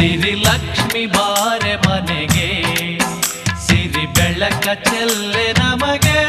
ಸಿರಿ ಲಕ್ಷ್ಮಿ ಬಾರೆ ಮನೆಗೆ ಸಿರಿ ಬೆಳಕ ಚೆಲ್ಲೆ ನಮಗೆ.